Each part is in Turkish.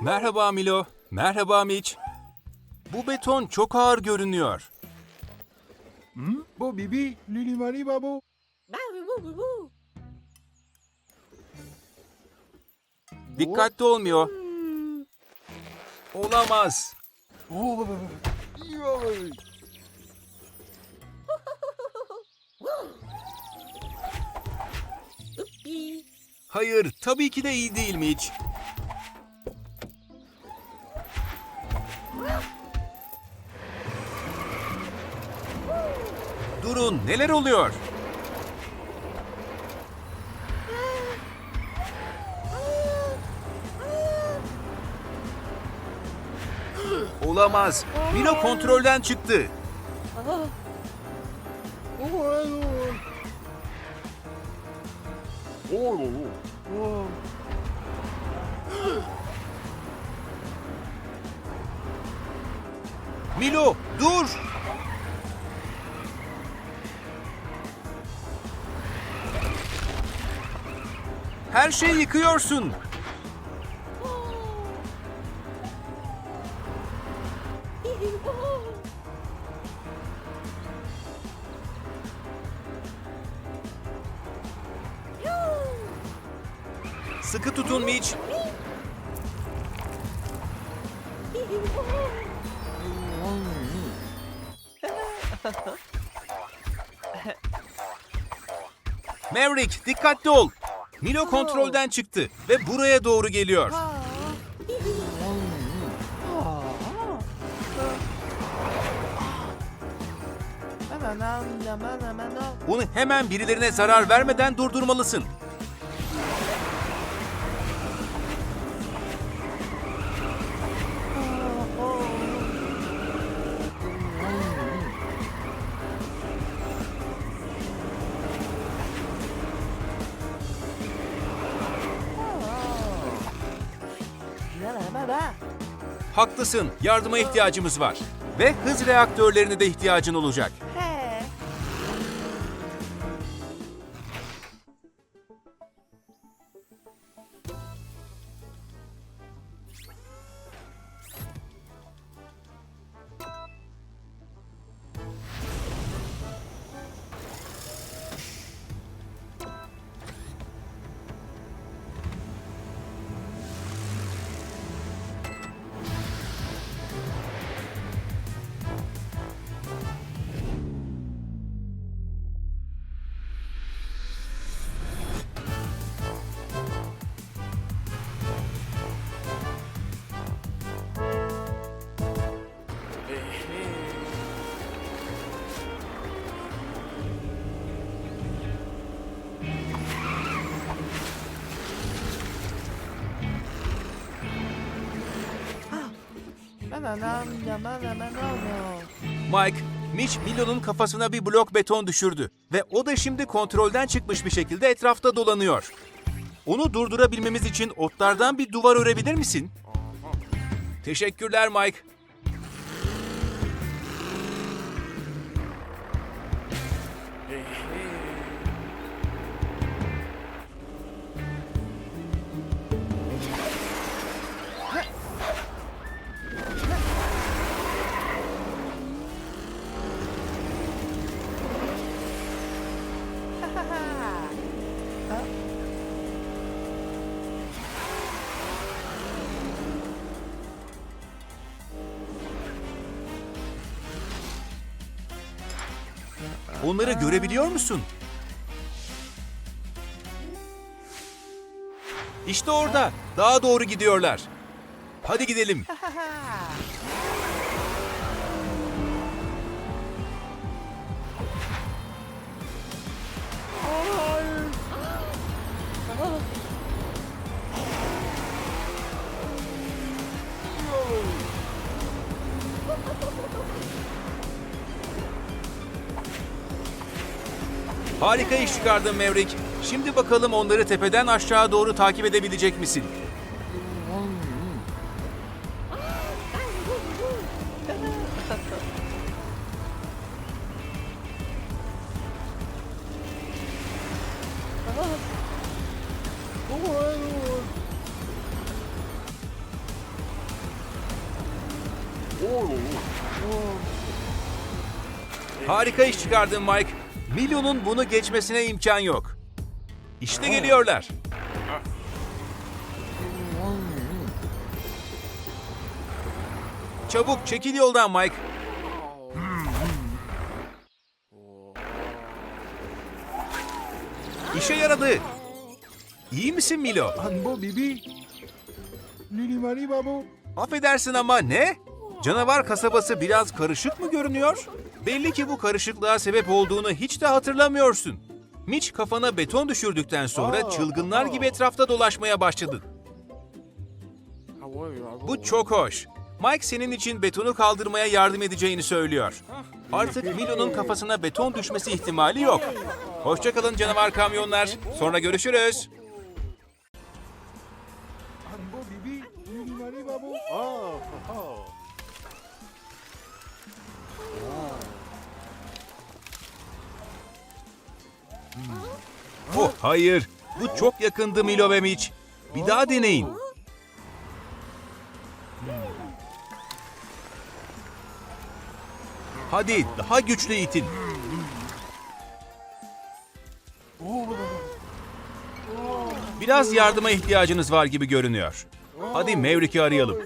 Merhaba Milo. Merhaba Mitch. Bu beton çok ağır görünüyor. Bo bibi lilimari babo. Dikkatli olmuyor. Olamaz. Oh. Yoy. Hayır, tabii ki de iyi değil Mitch. Durun, neler oluyor? Olamaz. Milo kontrolden çıktı. Oh. Milo, dur! Her şeyi yıkıyorsun. Sıkı tutun Mitch. Maverick dikkatli ol. Milo kontrolden çıktı ve buraya doğru geliyor. Onu hemen birilerine zarar vermeden durdurmalısın. Haklısın, yardıma ihtiyacımız var. Ve hız reaktörlerine de ihtiyacın olacak. Mike, Mitch Milo'nun kafasına bir blok beton düşürdü ve o da şimdi kontrolden çıkmış bir şekilde etrafta dolanıyor. Onu durdurabilmemiz için otlardan bir duvar örebilir misin? Teşekkürler Mike. Onları görebiliyor musun? İşte orada. Daha doğru gidiyorlar. Hadi gidelim. Harika iş çıkardın Mevrik. Şimdi bakalım onları tepeden aşağı doğru takip edebilecek misin? Harika iş çıkardın Mike. Milo'nun bunu geçmesine imkan yok. İşte geliyorlar. Çabuk çekil yoldan Mike. İşe yaradı. İyi misin Milo? Anbo Bibi. Affedersin ama ne? Canavar kasabası biraz karışık mı görünüyor? Belli ki bu karışıklığa sebep olduğunu hiç de hatırlamıyorsun. Mitch kafana beton düşürdükten sonra çılgınlar gibi etrafta dolaşmaya başladın. Bu çok hoş. Mike senin için betonu kaldırmaya yardım edeceğini söylüyor. Artık Milo'nun kafasına beton düşmesi ihtimali yok. Hoşçakalın canavar kamyonlar. Sonra görüşürüz. Hayır. Bu çok yakındı Milo ve Mitch. Bir daha deneyin. Hadi daha güçlü itin. Biraz yardıma ihtiyacınız var gibi görünüyor. Hadi Maverick'i arayalım.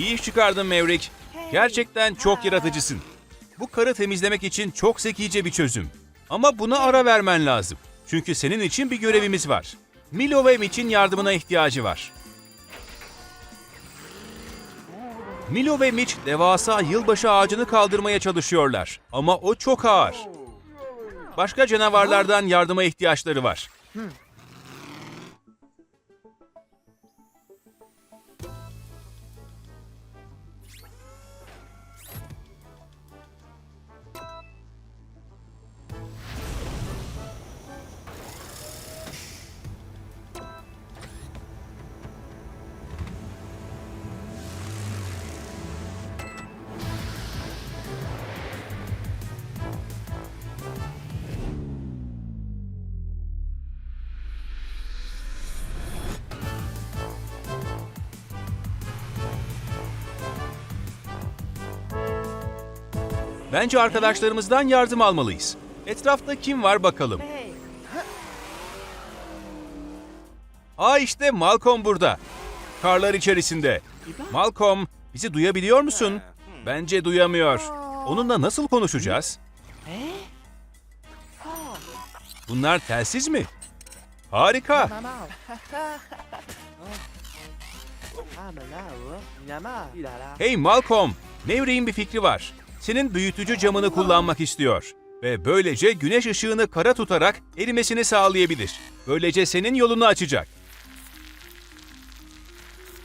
İyi iş çıkardın Maverick. Gerçekten çok yaratıcısın. Bu karı temizlemek için çok zekice bir çözüm. Ama buna ara vermen lazım. Çünkü senin için bir görevimiz var. Milo ve Mitch'in yardımına ihtiyacı var. Milo ve Mitch devasa yılbaşı ağacını kaldırmaya çalışıyorlar. Ama o çok ağır. Başka canavarlardan yardıma ihtiyaçları var. Bence arkadaşlarımızdan yardım almalıyız. Etrafta kim var bakalım. Aa işte Malcolm burada. Karlar içerisinde. Malcolm, bizi duyabiliyor musun? Bence duyamıyor. Onunla nasıl konuşacağız? Bunlar telsiz mi? Harika. Hey Malcolm, Maverick'in bir fikri var. Senin büyütücü camını kullanmak istiyor. Ve böylece güneş ışığını kara tutarak erimesini sağlayabilir. Böylece senin yolunu açacak.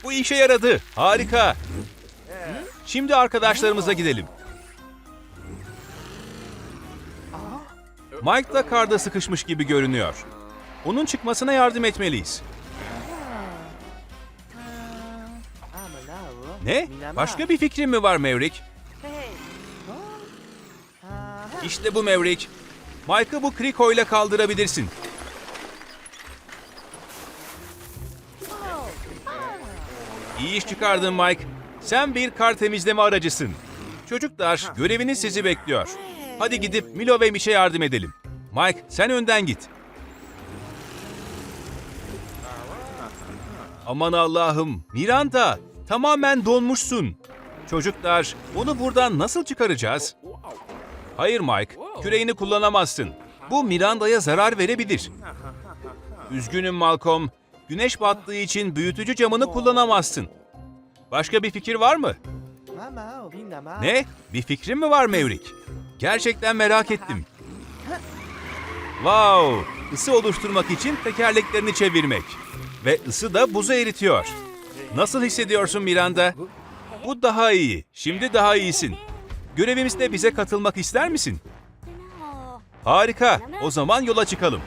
Bu işe yaradı. Harika. Şimdi arkadaşlarımıza gidelim. Mike da karda sıkışmış gibi görünüyor. Onun çıkmasına yardım etmeliyiz. Ne? Başka bir fikrin mi var Maverick? İşte bu Maverick. Mike'ı bu Kriko ile kaldırabilirsin. İyi iş çıkardın Mike. Sen bir kar temizleme aracısın. Çocuklar, göreviniz sizi bekliyor. Hadi gidip Milo ve Miş'e yardım edelim. Mike, sen önden git. Aman Allah'ım, Miranda, tamamen donmuşsun. Çocuklar, onu buradan nasıl çıkaracağız? Hayır Mike, küreğini kullanamazsın. Bu Miranda'ya zarar verebilir. Üzgünüm Malcolm. Güneş battığı için büyütücü camını kullanamazsın. Başka bir fikir var mı? Ne? Bir fikrin mi var Maverick? Gerçekten merak ettim. Wow! Isı oluşturmak için tekerleklerini çevirmek. Ve ısı da buzu eritiyor. Nasıl hissediyorsun Miranda? Bu daha iyi. Şimdi daha iyisin. Görevimizde bize katılmak ister misin? Harika. O zaman yola çıkalım.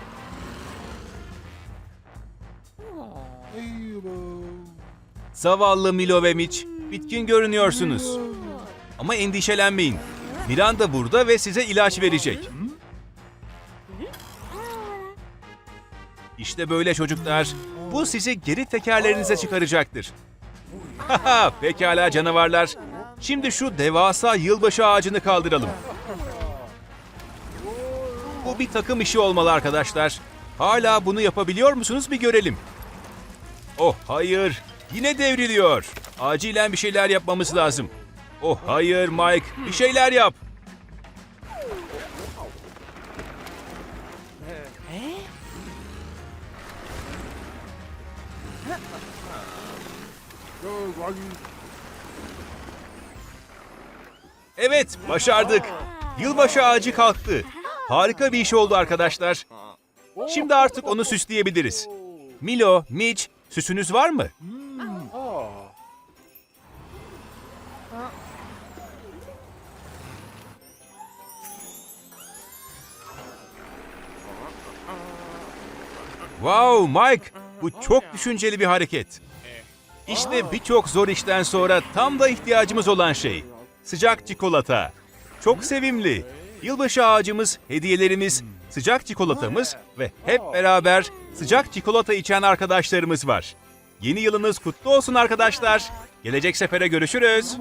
Zavallı Milo ve Mitch, bitkin görünüyorsunuz. Ama endişelenmeyin. Miranda burada ve size ilaç verecek. İşte böyle çocuklar. Bu sizi geri tekerlerinize çıkaracaktır. Haha, pekala canavarlar. Şimdi şu devasa yılbaşı ağacını kaldıralım. Bu bir takım işi olmalı arkadaşlar. Hala bunu yapabiliyor musunuz bir görelim. Oh hayır, yine devriliyor. Acilen bir şeyler yapmamız lazım. Oh hayır Mike, bir şeyler yap. Evet, başardık. Yılbaşı ağacı kalktı. Harika bir iş oldu arkadaşlar. Şimdi artık onu süsleyebiliriz. Milo, Mitch, süsünüz var mı? Wow Mike, bu çok düşünceli bir hareket. İşte birçok zor işten sonra tam da ihtiyacımız olan şey. Sıcak çikolata. Çok sevimli. Yılbaşı ağacımız, hediyelerimiz, sıcak çikolatamız ve hep beraber sıcak çikolata içen arkadaşlarımız var. Yeni yılınız kutlu olsun arkadaşlar. Gelecek sefere görüşürüz.